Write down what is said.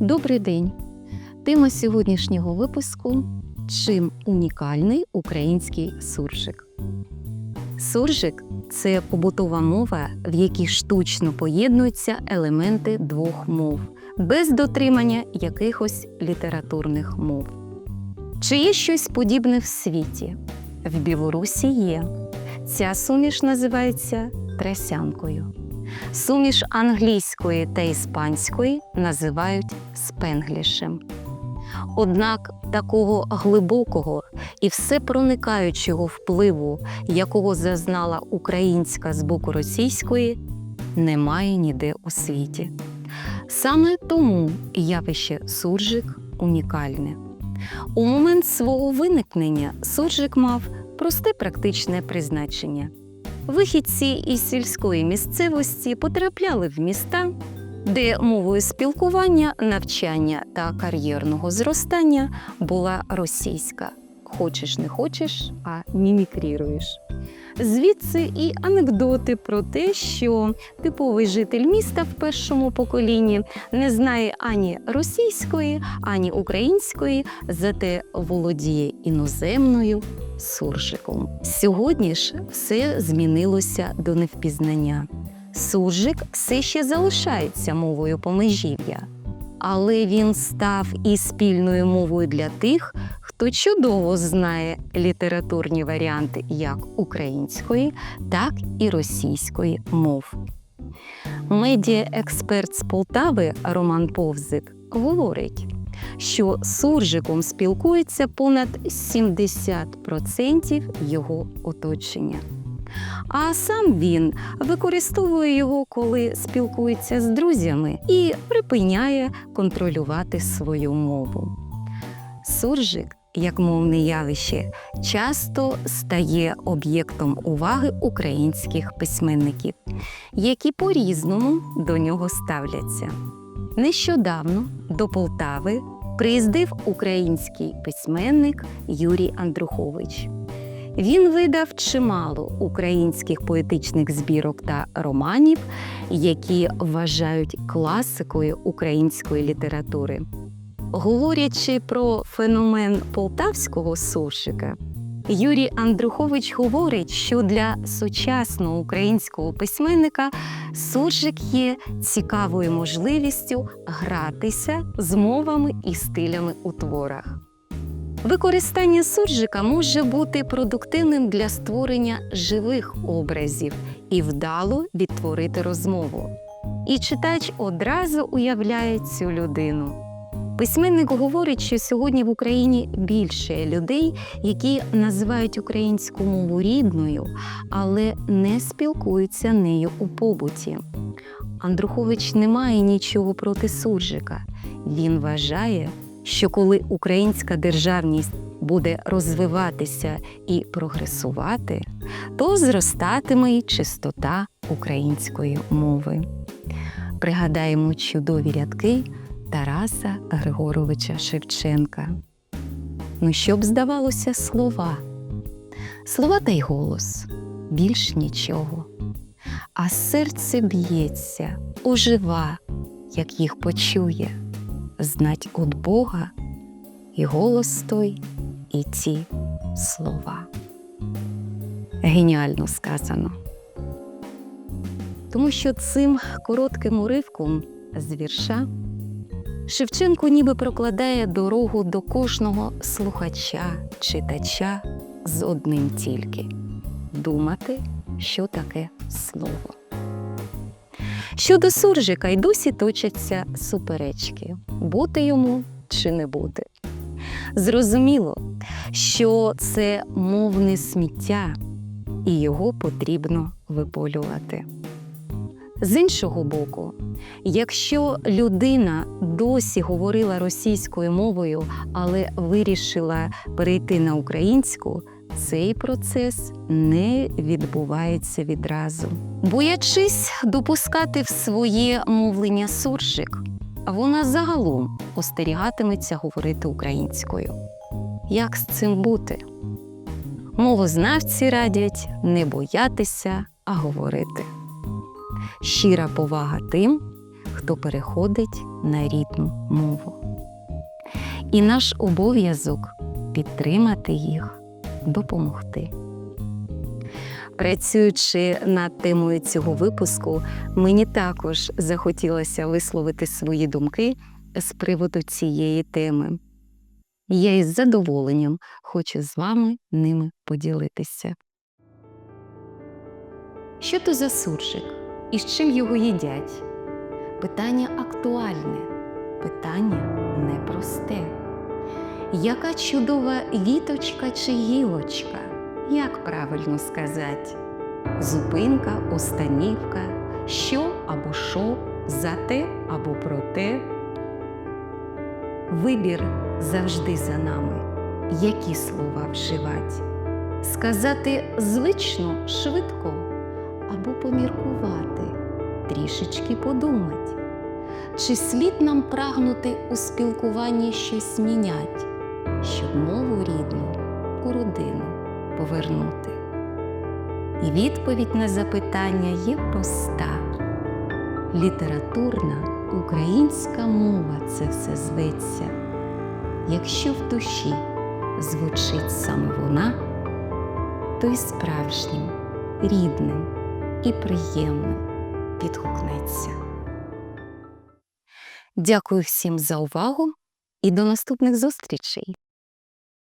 Добрий день! Тема сьогоднішнього випуску чим унікальний український суржик. Суржик це побутова мова, в якій штучно поєднуються елементи двох мов, без дотримання якихось літературних мов. Чи є щось подібне в світі? В Білорусі є. Ця суміш називається тресянкою. Суміш англійської та іспанської називають спенглішем. Однак такого глибокого і всепроникаючого впливу, якого зазнала українська з боку російської, немає ніде у світі. Саме тому явище суржик унікальне. У момент свого виникнення суржик мав просте практичне призначення. Вихідці із сільської місцевості потрапляли в міста, де мовою спілкування, навчання та кар'єрного зростання була російська. Хочеш не хочеш, а мімікріруєш. Звідси і анекдоти про те, що типовий житель міста в першому поколінні не знає ані російської, ані української, зате володіє іноземною суржиком. Сьогодні ж все змінилося до невпізнання. Суржик все ще залишається мовою помежів'я, але він став і спільною мовою для тих, хто чудово знає літературні варіанти як української, так і російської мов. Медіаексперт з Полтави Роман Повзик говорить, що суржиком спілкується понад 70% його оточення. А сам він використовує його, коли спілкується з друзями і припиняє контролювати свою мову. Суржик, як мовне явище, часто стає об'єктом уваги українських письменників, які по-різному до нього ставляться. Нещодавно до Полтави приїздив український письменник Юрій Андрухович. Він видав чимало українських поетичних збірок та романів, які вважають класикою української літератури. Говорячи про феномен полтавського сушика, Юрій Андрухович говорить, що для сучасного українського письменника суржик є цікавою можливістю гратися з мовами і стилями у творах. Використання суржика може бути продуктивним для створення живих образів і вдало відтворити розмову. І читач одразу уявляє цю людину. Письменник говорить, що сьогодні в Україні більше людей, які називають українську мову рідною, але не спілкуються нею у побуті. Андрухович не має нічого проти суржика. Він вважає, що коли українська державність буде розвиватися і прогресувати, то зростатиме й чистота української мови. Пригадаємо чудові рядки Тараса Григоровича Шевченка. Ну, що б здавалося, слова, слова та й голос більш нічого. А серце б'ється, ожива, як їх почує знать от Бога і голос той, і ті слова. Геніально сказано. Тому що цим коротким уривком з вірша Шевченко ніби прокладає дорогу до кожного слухача, читача з одним тільки думати, що таке слово. Щодо суржика й досі точаться суперечки бути йому чи не бути. Зрозуміло, що це мовне сміття, і його потрібно виполювати. З іншого боку, якщо людина досі говорила російською мовою, але вирішила перейти на українську, цей процес не відбувається відразу. Боячись допускати в своє мовлення суржик, вона загалом остерігатиметься говорити українською. Як з цим бути? Мовознавці радять не боятися, а говорити. Щира повага тим, хто переходить на рідну мову. І наш обов'язок підтримати їх, допомогти. Працюючи над темою цього випуску, мені також захотілося висловити свої думки з приводу цієї теми. Я із задоволенням хочу з вами ними поділитися. Що то за суржик і з чим його їдять? Питання актуальне, питання непросте. Яка чудова віточка чи гілочка? Як правильно сказати? Зупинка, останівка, що або що, за те або проте. Вибір завжди за нами, які слова вживать. Сказати звично, швидко трішечки подумать. Чи слід нам прагнути у спілкуванні щось мінять, щоб мову рідну у родину повернути? І відповідь на запитання є проста. Літературна українська мова це все зветься. Якщо в душі звучить саме вона, то й справжнім, рідним і приємним відгукнеться. Дякую всім за увагу і до наступних зустрічей!